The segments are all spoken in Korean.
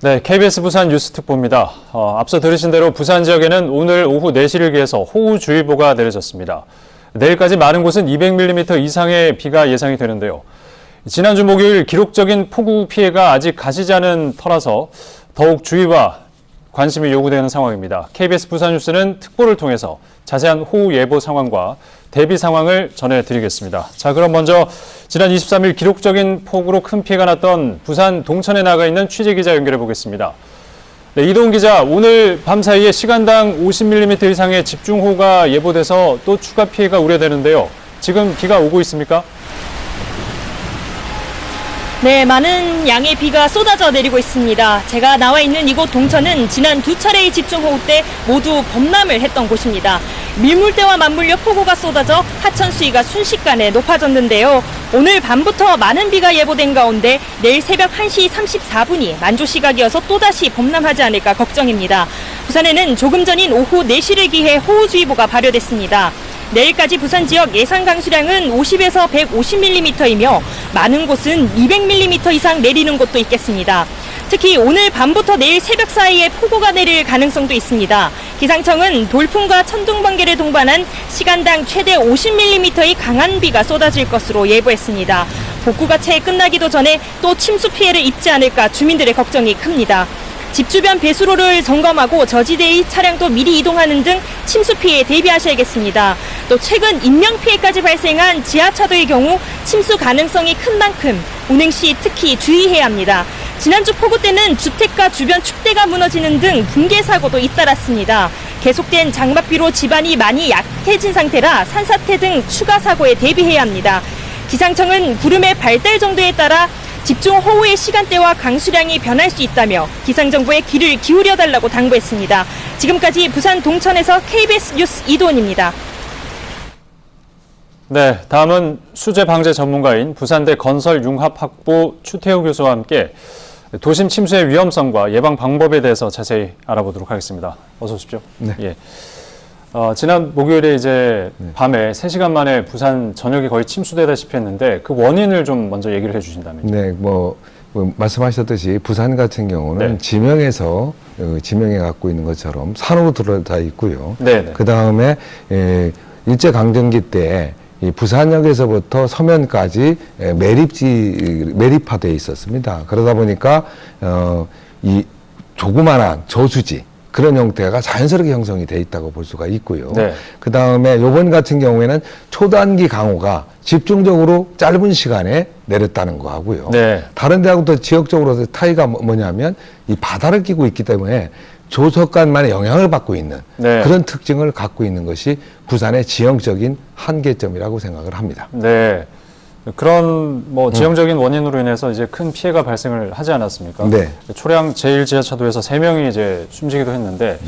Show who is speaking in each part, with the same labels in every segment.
Speaker 1: 네, KBS 부산 뉴스 특보입니다. 어, 앞서 들으신 대로 부산 지역에는 오늘 오후 4시를 기해서 호우주의보가 내려졌습니다. 내일까지 많은 곳은 200mm 이상의 비가 예상이 되는데요. 지난주 목요일 기록적인 폭우 피해가 아직 가시지 않은 터라서 더욱 주의와 관심이 요구되는 상황입니다. KBS 부산 뉴스는 특보를 통해서 자세한 호우 예보 상황과 대비 상황을 전해드리겠습니다. 자, 그럼 먼저 지난 23일 기록적인 폭우로 큰 피해가 났던 부산 동천에 나가 있는 취재 기자 연결해 보겠습니다. 네, 이동 기자, 오늘 밤 사이에 시간당 50mm 이상의 집중호우가 예보돼서 또 추가 피해가 우려되는데요. 지금 비가 오고 있습니까?
Speaker 2: 네, 많은 양의 비가 쏟아져 내리고 있습니다. 제가 나와 있는 이곳 동천은 지난 두 차례의 집중호우 때 모두 범람을 했던 곳입니다. 밀물대와 맞물려 폭우가 쏟아져 하천 수위가 순식간에 높아졌는데요. 오늘 밤부터 많은 비가 예보된 가운데 내일 새벽 1시 34분이 만조 시각이어서 또다시 범람하지 않을까 걱정입니다. 부산에는 조금 전인 오후 4시를 기해 호우주의보가 발효됐습니다. 내일까지 부산 지역 예상 강수량은 50에서 150mm이며 많은 곳은 200mm 이상 내리는 곳도 있겠습니다. 특히 오늘 밤부터 내일 새벽 사이에 폭우가 내릴 가능성도 있습니다. 기상청은 돌풍과 천둥 번개를 동반한 시간당 최대 50mm의 강한 비가 쏟아질 것으로 예보했습니다. 복구가 채 끝나기도 전에 또 침수 피해를 입지 않을까 주민들의 걱정이 큽니다. 집 주변 배수로를 점검하고 저지대의 차량도 미리 이동하는 등 침수 피해에 대비하셔야겠습니다. 또 최근 인명 피해까지 발생한 지하차도의 경우 침수 가능성이 큰 만큼 운행 시 특히 주의해야 합니다. 지난주 폭우 때는 주택가 주변 축대가 무너지는 등 붕괴 사고도 잇따랐습니다. 계속된 장맛비로 집안이 많이 약해진 상태라 산사태 등 추가 사고에 대비해야 합니다. 기상청은 구름의 발달 정도에 따라 집중 호우의 시간대와 강수량이 변할 수 있다며 기상정보에 귀를 기울여 달라고 당부했습니다. 지금까지 부산 동천에서 KBS 뉴스 이도원입니다.
Speaker 1: 네, 다음은 수재 방재 전문가인 부산대 건설융합학부 추태우 교수와 함께 도심 침수의 위험성과 예방 방법에 대해서 자세히 알아보도록 하겠습니다. 어서 오십시오.
Speaker 3: 네.
Speaker 1: 예. 어, 지난 목요일에 이제 밤에 3시간 만에 부산 전역이 거의 침수되다시피 했는데 그 원인을 좀 먼저 얘기를 해 주신다면요.
Speaker 3: 네, 뭐, 뭐 말씀하셨듯이 부산 같은 경우는
Speaker 1: 네.
Speaker 3: 지명에서 어, 지명에 갖고 있는 것처럼 산으로 들어다 있고요.
Speaker 1: 네, 네.
Speaker 3: 그 다음에 에, 일제 강점기 때 이 부산역에서부터 서면까지 에, 매립지 매립화돼 있었습니다. 그러다 보니까 어, 이 조그만한 저수지 그런 형태가 자연스럽게 형성이 돼 있다고 볼 수가 있고요.
Speaker 1: 네.
Speaker 3: 그 다음에 요번 같은 경우에는 초단기 강우가 집중적으로 짧은 시간에 내렸다는 거 하고요.
Speaker 1: 네.
Speaker 3: 다른 데하고도 지역적으로 타이가 뭐- 뭐냐면 이 바다를 끼고 있기 때문에 조석간만의 영향을 받고 있는
Speaker 1: 네.
Speaker 3: 그런 특징을 갖고 있는 것이 부산의 지형적인 한계점이라고 생각을 합니다.
Speaker 1: 네. 그런 뭐 지형적인 원인으로 인해서 이제 큰 피해가 발생을 하지 않았습니까?
Speaker 3: 네.
Speaker 1: 초량 제1지하차도에서 세 명이 이제 숨지기도 했는데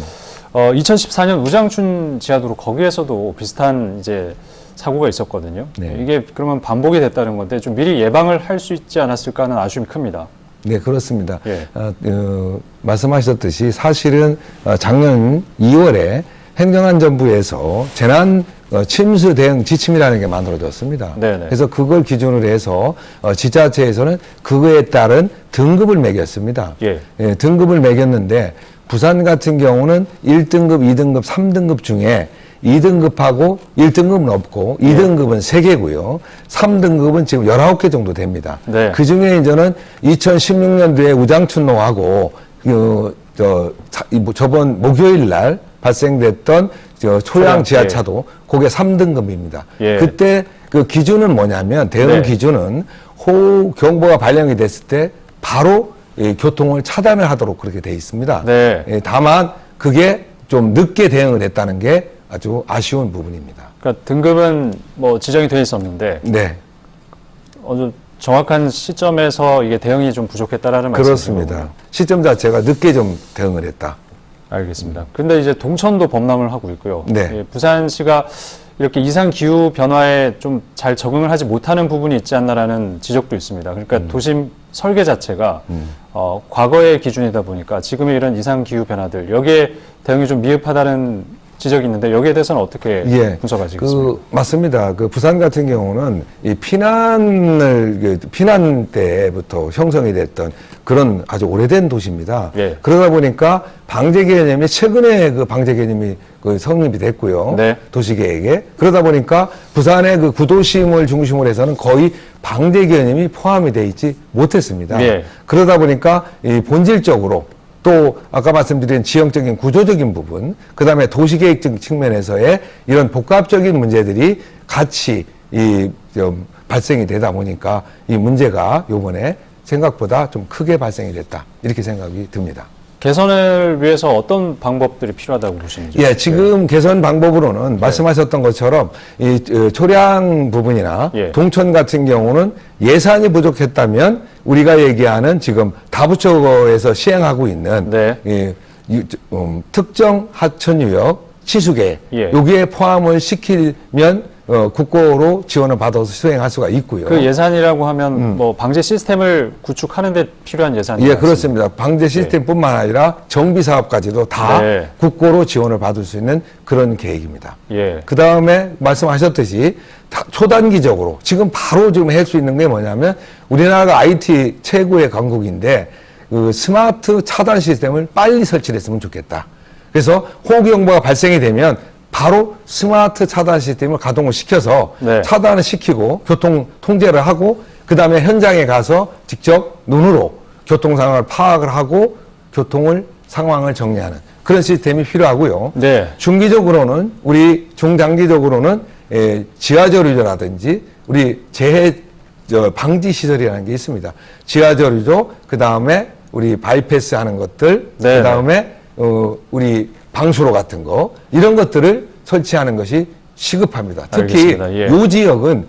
Speaker 1: 어, 2014년 우장춘 지하도로 거기에서도 비슷한 이제 사고가 있었거든요.
Speaker 3: 네.
Speaker 1: 이게 그러면 반복이 됐다는 건데 좀 미리 예방을 할 수 있지 않았을까 하는 아쉬움이 큽니다.
Speaker 3: 네, 그렇습니다.
Speaker 1: 예.
Speaker 3: 어, 어, 말씀하셨듯이 사실은 어, 작년 2월에 행정안전부에서 재난 어, 침수 대응 지침이라는 게 만들어졌습니다.
Speaker 1: 네네.
Speaker 3: 그래서 그걸 기준으로 해서 어, 지자체에서는 그거에 따른 등급을 매겼습니다.
Speaker 1: 예.
Speaker 3: 등급을 매겼는데 부산 같은 경우는 1등급, 2등급, 3등급 중에 2등급하고 1등급은 없고
Speaker 1: 예.
Speaker 3: 2등급은 3개고요. 3등급은 지금 19개 정도 됩니다.
Speaker 1: 네.
Speaker 3: 그 중에 이제는 2016년도에 우장춘로하고 그, 저, 뭐 저번 목요일 날 발생됐던 저
Speaker 1: 초량,
Speaker 3: 지하차도 그게 3등급입니다.
Speaker 1: 예.
Speaker 3: 그때 그 기준은 뭐냐면 대응
Speaker 1: 네.
Speaker 3: 기준은 호우 경보가 발령이 됐을 때 바로 이 교통을 차단을 하도록 그렇게 돼 있습니다.
Speaker 1: 네.
Speaker 3: 예, 다만 그게 좀 늦게 대응을 했다는 게 아주 아쉬운 부분입니다.
Speaker 1: 그러니까 등급은 뭐 지정이 돼 있었는데
Speaker 3: 네.
Speaker 1: 어느 정확한 시점에서 이게 대응이 좀 부족했다라는 말씀이죠.
Speaker 3: 그렇습니다. 시점 자체가 늦게 좀 대응을 했다.
Speaker 1: 알겠습니다. 근데 이제 동천도 범람을 하고 있고요.
Speaker 3: 네.
Speaker 1: 예, 부산시가 이렇게 이상 기후 변화에 좀 잘 적응을 하지 못하는 부분이 있지 않나라는 지적도 있습니다. 그러니까
Speaker 3: 음.
Speaker 1: 도심 설계 자체가 어, 과거의 기준이다 보니까 지금의 이런 이상 기후 변화들 여기에 대응이 좀 미흡하다는 지적이 있는데 여기에 대해서는 어떻게
Speaker 3: 예,
Speaker 1: 분석하시겠습니까?
Speaker 3: 그 맞습니다. 그 부산 같은 경우는 이 피난을 그 피난 때부터 형성이 됐던 그런 아주 오래된 도시입니다.
Speaker 1: 예.
Speaker 3: 그러다 보니까 방제 개념이 최근에 그 방제 개념이 그 성립이 됐고요.
Speaker 1: 네.
Speaker 3: 도시 계획에 그러다 보니까 부산의 그 구도심을 중심으로 해서는 거의 방제 개념이 포함이 돼 있지 못했습니다.
Speaker 1: 예.
Speaker 3: 그러다 보니까 이 본질적으로 또 아까 말씀드린 지형적인 구조적인 부분, 그 다음에 도시계획적 측면에서의 이런 복합적인 문제들이 같이 이 좀 발생이 되다 보니까 이 문제가 요번에 생각보다 좀 크게 발생이 됐다 이렇게 생각이 듭니다.
Speaker 1: 개선을 위해서 어떤 방법들이 필요하다고 보시는지?
Speaker 3: 예, 지금 개선 방법으로는 말씀하셨던 것처럼 이 어, 초량 부분이나
Speaker 1: 예.
Speaker 3: 동천 같은 경우는 예산이 부족했다면 우리가 얘기하는 지금 다부처에서 시행하고 있는
Speaker 1: 네.
Speaker 3: 이, 유- 음, 특정 하천유역 치수계
Speaker 1: 예.
Speaker 3: 여기에 포함을 시키면 어, 국고로 지원을 받아서 수행할 수가 있고요.
Speaker 1: 그 예산이라고 하면 뭐 방제 시스템을 구축하는 데 필요한 예산이
Speaker 3: 음. 예, 그렇습니다. 방제 시스템뿐만 아니라 정비 사업까지도 다
Speaker 1: 네.
Speaker 3: 국고로 지원을 받을 수 있는 그런 계획입니다.
Speaker 1: 예.
Speaker 3: 그 다음에 말씀하셨듯이 다- 초단기적으로 지금 바로 지금 할 수 있는 게 뭐냐면 우리나라가 IT 최고의 강국인데 그 스마트 차단 시스템을 빨리 설치를 했으면 좋겠다. 그래서 호기 경보가 발생이 되면 바로 스마트 차단 시스템을 가동을 시켜서
Speaker 1: 네.
Speaker 3: 차단을 시키고 교통 통제를 하고 그 다음에 현장에 가서 직접 눈으로 교통 상황을 파악을 하고 교통을 상황을 정리하는 그런 시스템이 필요하고요.
Speaker 1: 네.
Speaker 3: 중기적으로는 우리 중장기적으로는 에, 지하저류조라든지 우리 재해 저, 방지 시설이라는 게 있습니다. 지하저류조 그 다음에 우리 바이패스 하는 것들
Speaker 1: 네.
Speaker 3: 그 다음에 어, 우리 방수로 같은 거 이런 것들을 설치하는 것이 시급합니다. 특히.
Speaker 1: 예.
Speaker 3: 요 지역은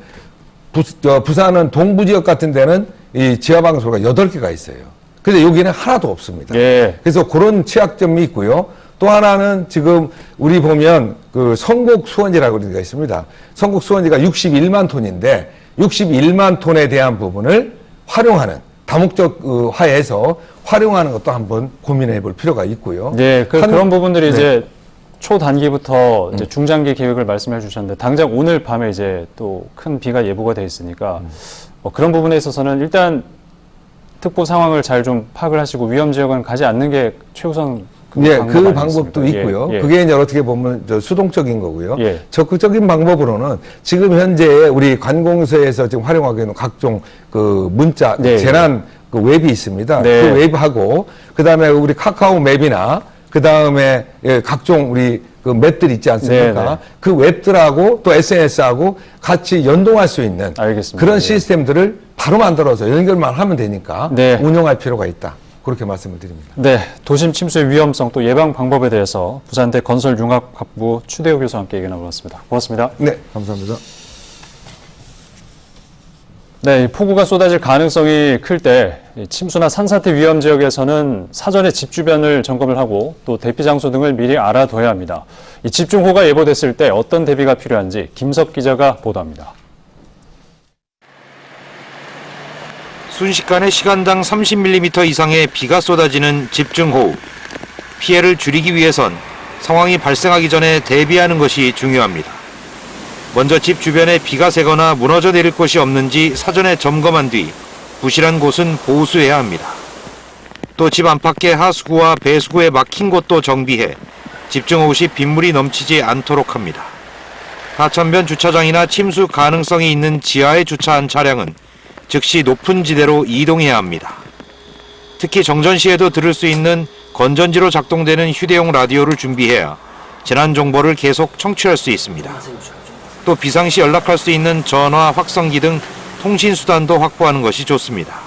Speaker 3: 부, 저, 부산은 동부 지역 같은 데는 이 지하 방수가 여덟 개가 있어요. 근데 여기는 하나도 없습니다.
Speaker 1: 예.
Speaker 3: 그래서 그런 취약점이 있고요. 또 하나는 지금 우리 보면 그 성곡 수원지라고 그런 데가 있습니다. 성곡 수원지가 61만 톤인데 61만 톤에 대한 부분을 활용하는 다목적 어, 화해해서 활용하는 것도 한번 고민해 볼 필요가 있고요.
Speaker 1: 네, 그,
Speaker 3: 한-
Speaker 1: 런 부분들이
Speaker 3: 네. 음.
Speaker 1: 이제 초단기부터 이제 중장기 계획을 말씀해 주셨는데 당장 오늘 밤에 이제 또 큰 비가 예보가 돼 있으니까
Speaker 3: 음.
Speaker 1: 뭐 그런 부분에 있어서는 일단 특보 상황을 잘 좀 파악을 하시고 위험 지역은 가지 않는 게 최우선 그
Speaker 3: 예,
Speaker 1: 방법
Speaker 3: 그? 방법도
Speaker 1: 예,
Speaker 3: 있고요.
Speaker 1: 예.
Speaker 3: 그게 이제 어떻게 보면 저 수동적인 거고요.
Speaker 1: 예.
Speaker 3: 적극적인 방법으로는 지금 현재 우리 관공서에서 지금 활용하고 있는 각종 그 문자
Speaker 1: 네.
Speaker 3: 재난 그 웹이 있습니다.
Speaker 1: 네.
Speaker 3: 그 웹하고 그다음에 우리 카카오 맵이나 그다음에 예, 각종 우리 그 맵들 있지 않습니까?
Speaker 1: 네, 네.
Speaker 3: 그 웹들하고 또 SNS하고 같이 연동할 수 있는
Speaker 1: 알겠습니다.
Speaker 3: 그런
Speaker 1: 예.
Speaker 3: 시스템들을 바로 만들어서 연결만 하면 되니까
Speaker 1: 네.
Speaker 3: 운영할 필요가 있다. 그렇게 말씀을 드립니다.
Speaker 1: 네, 도심 침수의 위험성 또 예방 방법에 대해서 부산대 건설융합학부 추대호 교수와 함께 얘기 나눠봤습니다. 고맙습니다.
Speaker 3: 네, 감사합니다.
Speaker 1: 네, 이 폭우가 쏟아질 가능성이 클 때 침수나 산사태 위험 지역에서는 사전에 집 주변을 점검을 하고 또 대피 장소 등을 미리 알아둬야 합니다. 이 집중호우가 예보됐을 때 어떤 대비가 필요한지 김석 기자가 보도합니다.
Speaker 4: 순식간에 시간당 30mm 이상의 비가 쏟아지는 집중호우. 피해를 줄이기 위해선 상황이 발생하기 전에 대비하는 것이 중요합니다. 먼저 집 주변에 비가 새거나 무너져 내릴 곳이 없는지 사전에 점검한 뒤 부실한 곳은 보수해야 합니다. 또 집 안팎의 하수구와 배수구에 막힌 곳도 정비해 집중호우 시 빗물이 넘치지 않도록 합니다. 하천변 주차장이나 침수 가능성이 있는 지하에 주차한 차량은 즉시 높은 지대로 이동해야 합니다. 특히 정전 시에도 들을 수 있는 건전지로 작동되는 휴대용 라디오를 준비해야 재난 정보를 계속 청취할 수 있습니다. 또 비상시 연락할 수 있는 전화, 확성기 등 통신 수단도 확보하는 것이 좋습니다.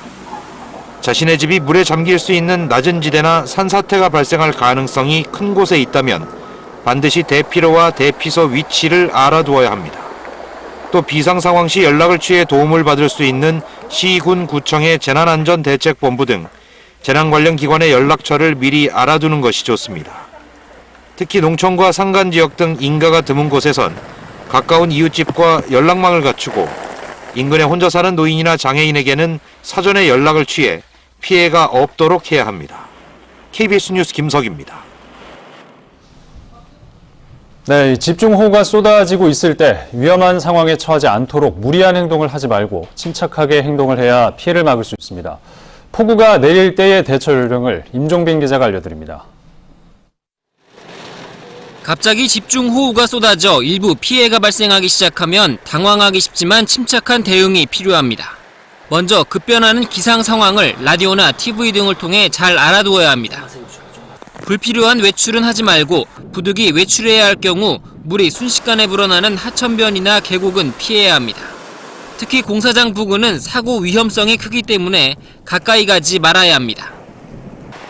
Speaker 4: 자신의 집이 물에 잠길 수 있는 낮은 지대나 산사태가 발생할 가능성이 큰 곳에 있다면 반드시 대피로와 대피소 위치를 알아두어야 합니다. 또 비상 상황 시 연락을 취해 도움을 받을 수 있는 시군 구청의 재난안전대책본부 등 재난 관련 기관의 연락처를 미리 알아두는 것이 좋습니다. 특히 농촌과 산간 지역 등 인가가 드문 곳에선 가까운 이웃집과 연락망을 갖추고 인근에 혼자 사는 노인이나 장애인에게는 사전에 연락을 취해 피해가 없도록 해야 합니다. KBS 뉴스 김석입니다.
Speaker 1: 네, 이 집중호우가 쏟아지고 있을 때 위험한 상황에 처하지 않도록 무리한 행동을 하지 말고 침착하게 행동을 해야 피해를 막을 수 있습니다. 폭우가 내릴 때의 대처 요령을 임종빈 기자가 알려드립니다.
Speaker 5: 갑자기 집중호우가 쏟아져 일부 피해가 발생하기 시작하면 당황하기 쉽지만 침착한 대응이 필요합니다. 먼저 급변하는 기상 상황을 라디오나 TV 등을 통해 잘 알아두어야 합니다. 불필요한 외출은 하지 말고 부득이 외출해야 할 경우 물이 순식간에 불어나는 하천변이나 계곡은 피해야 합니다. 특히 공사장 부근은 사고 위험성이 크기 때문에 가까이 가지 말아야 합니다.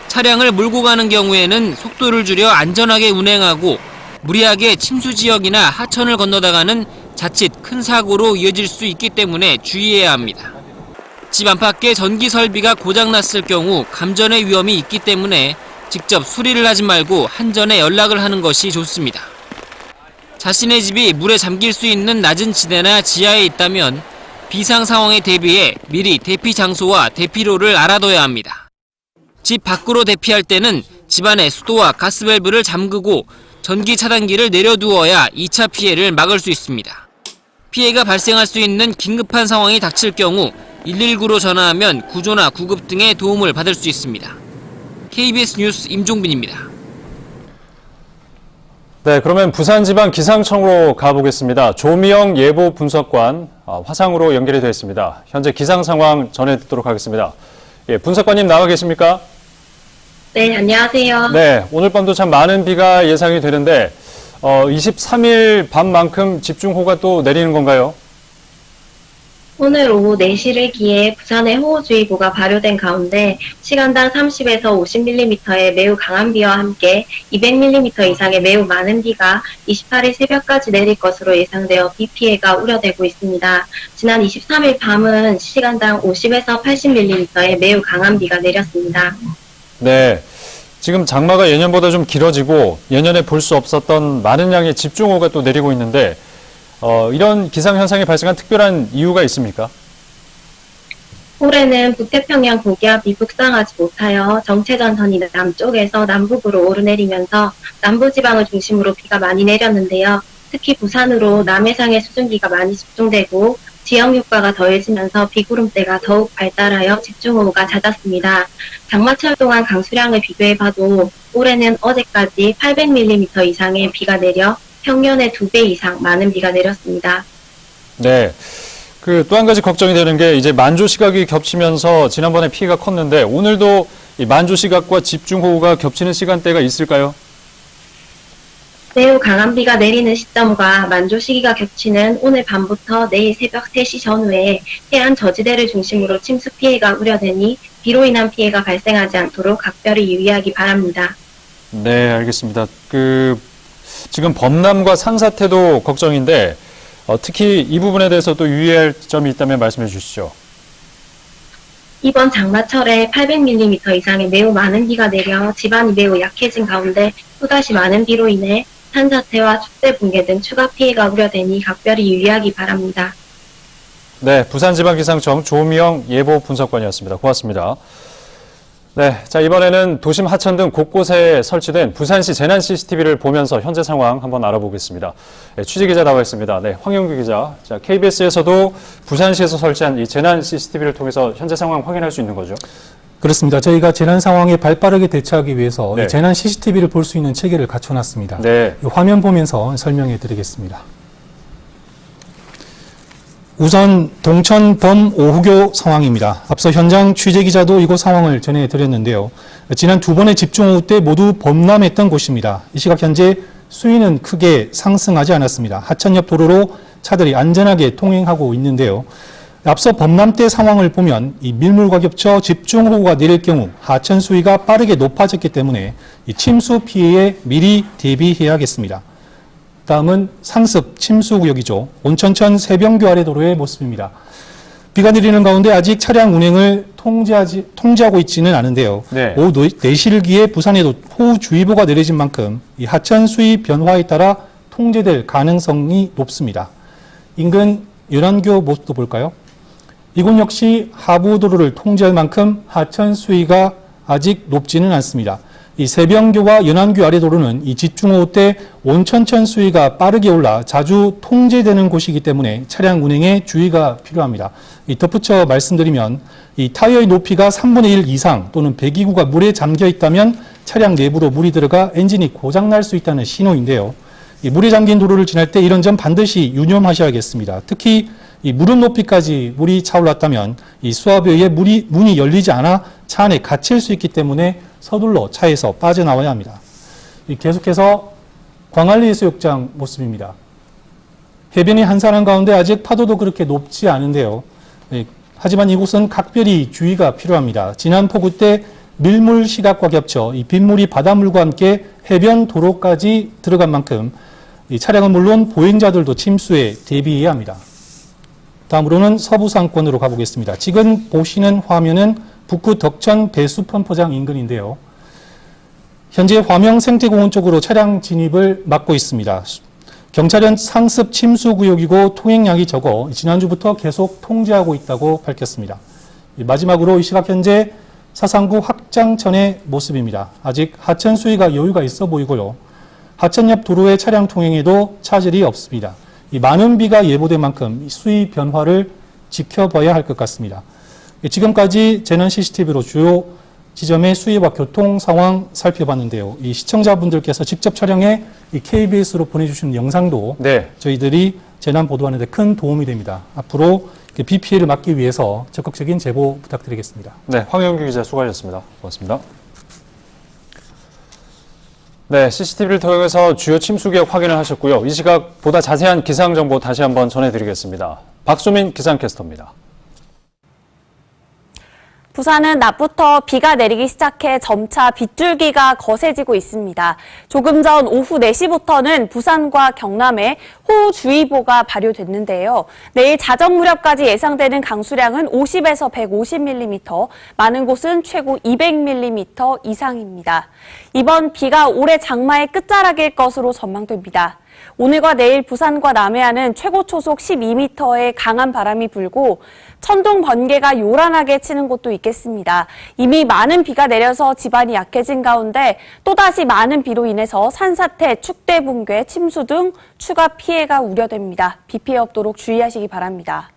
Speaker 5: 차량을 몰고 가는 경우에는 속도를 줄여 안전하게 운행하고 무리하게 침수 지역이나 하천을 건너다가는 자칫 큰 사고로 이어질 수 있기 때문에 주의해야 합니다. 집 안팎에 전기 설비가 고장났을 경우 감전의 위험이 있기 때문에 직접 수리를 하지 말고 한전에 연락을 하는 것이 좋습니다. 자신의 집이 물에 잠길 수 있는 낮은 지대나 지하에 있다면 비상 상황에 대비해 미리 대피 장소와 대피로를 알아둬야 합니다. 집 밖으로 대피할 때는 집안의 수도와 가스밸브를 잠그고 전기 차단기를 내려두어야 2차 피해를 막을 수 있습니다. 피해가 발생할 수 있는 긴급한 상황이 닥칠 경우 119로 전화하면 구조나 구급 등의 도움을 받을 수 있습니다. KBS 뉴스 임종빈입니다.
Speaker 1: 네, 그러면 부산지방 기상청으로 가보겠습니다. 조미영 예보 분석관 아, 화상으로 연결이 되어 있습니다. 현재 기상 상황 전해 듣도록 하겠습니다. 예, 분석관님 나와 계십니까?
Speaker 6: 네, 안녕하세요.
Speaker 1: 네, 오늘 밤도 참 많은 비가 예상이 되는데 어, 23일 밤만큼 집중호우가 또 내리는 건가요?
Speaker 6: 오늘 오후 4시를 기해 부산에 호우주의보가 발효된 가운데 시간당 30에서 50mm의 매우 강한 비와 함께 200mm 이상의 매우 많은 비가 28일 새벽까지 내릴 것으로 예상되어 비 피해가 우려되고 있습니다. 지난 23일 밤은 시간당 50에서 80mm의 매우 강한 비가 내렸습니다.
Speaker 1: 네. 지금 장마가 예년보다 좀 길어지고 예년에 볼 수 없었던 많은 양의 집중호우가 또 내리고 있는데 어, 이런 기상 현상이 발생한 특별한 이유가 있습니까?
Speaker 6: 올해는 북태평양 고기압이 북상하지 못하여 정체전선이 남쪽에서 남북으로 오르내리면서 남부지방을 중심으로 비가 많이 내렸는데요. 특히 부산으로 남해상의 수증기가 많이 집중되고 지역 유가가 더해지면서 비구름대가 더욱 발달하여 집중호우가 잦았습니다. 장마철 동안 강수량을 비교해봐도 올해는 어제까지 800mm 이상의 비가 내려 평년의 두 배 이상 많은 비가 내렸습니다.
Speaker 1: 네. 그 또 한 가지 걱정이 되는 게 이제 만조 시각이 겹치면서 지난번에 피해가 컸는데 오늘도 이 만조 시각과 집중호우가 겹치는 시간대가 있을까요?
Speaker 6: 매우 강한 비가 내리는 시점과 만조 시기가 겹치는 오늘 밤부터 내일 새벽 3시 전후에 해안 저지대를 중심으로 침수 피해가 우려되니 비로 인한 피해가 발생하지 않도록 각별히 유의하기 바랍니다.
Speaker 1: 네, 알겠습니다. 그 지금 범람과 산사태도 걱정인데 어, 특히 이 부분에 대해서 또 유의할 점이 있다면 말씀해 주시죠.
Speaker 6: 이번 장마철에 800mm 이상의 매우 많은 비가 내려 지반이 매우 약해진 가운데 또다시 많은 비로 인해 산사태와 축대 붕괴 등 추가 피해가 우려되니 각별히 유의하기 바랍니다.
Speaker 1: 네, 부산지방기상청 조미영 예보 분석관이었습니다. 고맙습니다. 네, 자 이번에는 도심 하천 등 곳곳에 설치된 부산시 재난 CCTV를 보면서 현재 상황 한번 알아보겠습니다. 네, 취재 기자 나와 있습니다. 네, 황영규 기자. 자 KBS에서도 부산시에서 설치한 이 재난 CCTV를 통해서 현재 상황 확인할 수 있는 거죠?
Speaker 7: 그렇습니다. 저희가 재난 상황에 발빠르게 대처하기 위해서
Speaker 1: 네.
Speaker 7: 이 재난 CCTV를 볼 수 있는 체계를 갖춰놨습니다.
Speaker 1: 네,
Speaker 7: 이 화면 보면서 설명해 드리겠습니다. 우선 동천 범 오후교 상황입니다. 앞서 현장 취재 기자도 이곳 상황을 전해 드렸는데요. 지난 두 번의 집중호우 때 모두 범람했던 곳입니다. 이 시각 현재 수위는 크게 상승하지 않았습니다. 하천 옆 도로로 차들이 안전하게 통행하고 있는데요. 앞서 범람 때 상황을 보면 이 밀물과 겹쳐 집중호우가 내릴 경우 하천 수위가 빠르게 높아졌기 때문에 이 침수 피해에 미리 대비해야겠습니다. 다음은 상습 침수 구역이죠. 온천천 새병교 아래 도로의 모습입니다. 비가 내리는 가운데 아직 차량 운행을 통제하지, 통제하고 있지는 않은데요.
Speaker 1: 네.
Speaker 7: 오후 4시를 기해 부산에도 호우주의보가 내려진 만큼 이 하천 수위 변화에 따라 통제될 가능성이 높습니다. 인근 연안교 모습도 볼까요? 이곳 역시 하부 도로를 통제할 만큼 하천 수위가 아직 높지는 않습니다. 이 세병교와 연안교 아래 도로는 이 집중호우 때 온천천 수위가 빠르게 올라 자주 통제되는 곳이기 때문에 차량 운행에 주의가 필요합니다. 이 덧붙여 말씀드리면 이 타이어의 높이가 3분의 1 이상 또는 배기구가 물에 잠겨 있다면 차량 내부로 물이 들어가 엔진이 고장 날 수 있다는 신호인데요. 이 물에 잠긴 도로를 지날 때 이런 점 반드시 유념하셔야겠습니다. 특히 이 무릎 높이까지 물이 차올랐다면 이 수압에 의해 물이 문이 열리지 않아 차 안에 갇힐 수 있기 때문에 서둘러 차에서 빠져나와야 합니다. 이 계속해서 광안리 해수욕장 모습입니다. 해변이 한산한 가운데 아직 파도도 그렇게 높지 않은데요. 예, 하지만 이곳은 각별히 주의가 필요합니다. 지난 폭우 때 밀물 시각과 겹쳐 이 빗물이 바닷물과 함께 해변 도로까지 들어간 만큼 이 차량은 물론 보행자들도 침수에 대비해야 합니다. 다음으로는 서부 상권으로 가보겠습니다. 지금 보시는 화면은 북구 덕천 배수 펌프장 인근인데요. 현재 화명 생태공원 쪽으로 차량 진입을 막고 있습니다. 경찰은 상습 침수 구역이고 통행량이 적어 지난주부터 계속 통제하고 있다고 밝혔습니다. 마지막으로 이 시각 현재 사상구 확장천의 모습입니다. 아직 하천 수위가 여유가 있어 보이고요. 하천 옆 도로의 차량 통행에도 차질이 없습니다. 이 많은 비가 예보된 만큼 이 수위 변화를 지켜봐야 할 것 같습니다. 지금까지 재난 CCTV로 주요 지점의 수위와 교통 상황 살펴봤는데요. 이 시청자분들께서 직접 촬영해 이 KBS로 보내주신 영상도
Speaker 1: 네,
Speaker 7: 저희들이 재난 보도하는 데 큰 도움이 됩니다. 앞으로 그비 피해를 막기 위해서 적극적인 제보 부탁드리겠습니다.
Speaker 1: 네, 황영규 기자 수고하셨습니다. 고맙습니다. 네, CCTV를 통해서 주요 침수 지역 확인을 하셨고요. 이 시각 보다 자세한 기상 정보 다시 한번 전해드리겠습니다. 박소민 기상캐스터입니다.
Speaker 8: 부산은 낮부터 비가 내리기 시작해 점차 빗줄기가 거세지고 있습니다. 조금 전 오후 4시부터는 부산과 경남에 호우주의보가 발효됐는데요. 내일 자정 무렵까지 예상되는 강수량은 50에서 150mm, 많은 곳은 최고 200mm 이상입니다. 이번 비가 올해 장마의 끝자락일 것으로 전망됩니다. 오늘과 내일 부산과 남해안은 최고 초속 12m의 강한 바람이 불고 천둥 번개가 요란하게 치는 곳도 있겠습니다. 이미 많은 비가 내려서 집안이 약해진 가운데 또다시 많은 비로 인해서 산사태, 축대 붕괴, 침수 등 추가 피해가 우려됩니다. 비 피해 없도록 주의하시기 바랍니다.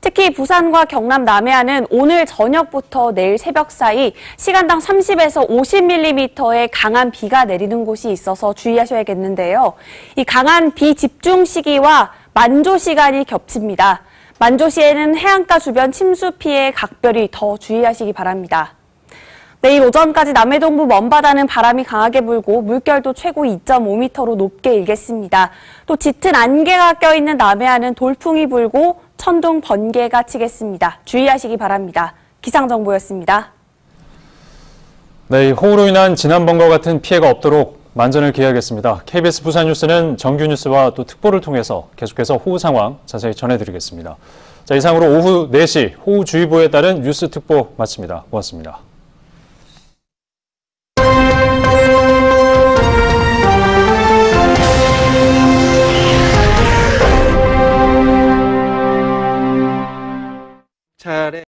Speaker 8: 특히 부산과 경남 남해안은 오늘 저녁부터 내일 새벽 사이 시간당 30에서 50mm의 강한 비가 내리는 곳이 있어서 주의하셔야겠는데요. 이 강한 비 집중 시기와 만조 시간이 겹칩니다. 만조 시에는 해안가 주변 침수 피해 각별히 더 주의하시기 바랍니다. 내일 오전까지 남해 동부 먼바다는 바람이 강하게 불고 물결도 최고 2.5m로 높게 일겠습니다. 또 짙은 안개가 껴있는 남해안은 돌풍이 불고 천둥 번개가 치겠습니다. 주의하시기 바랍니다. 기상정보였습니다.
Speaker 1: 네, 이 호우로 인한 지난번과 같은 피해가 없도록 만전을 기하겠습니다. KBS 부산 뉴스는 정규 뉴스와 또 특보를 통해서 계속해서 호우 상황 자세히 전해드리겠습니다. 자, 이상으로 오후 4시 호우주의보에 따른 뉴스 특보 마칩니다. 고맙습니다. 차례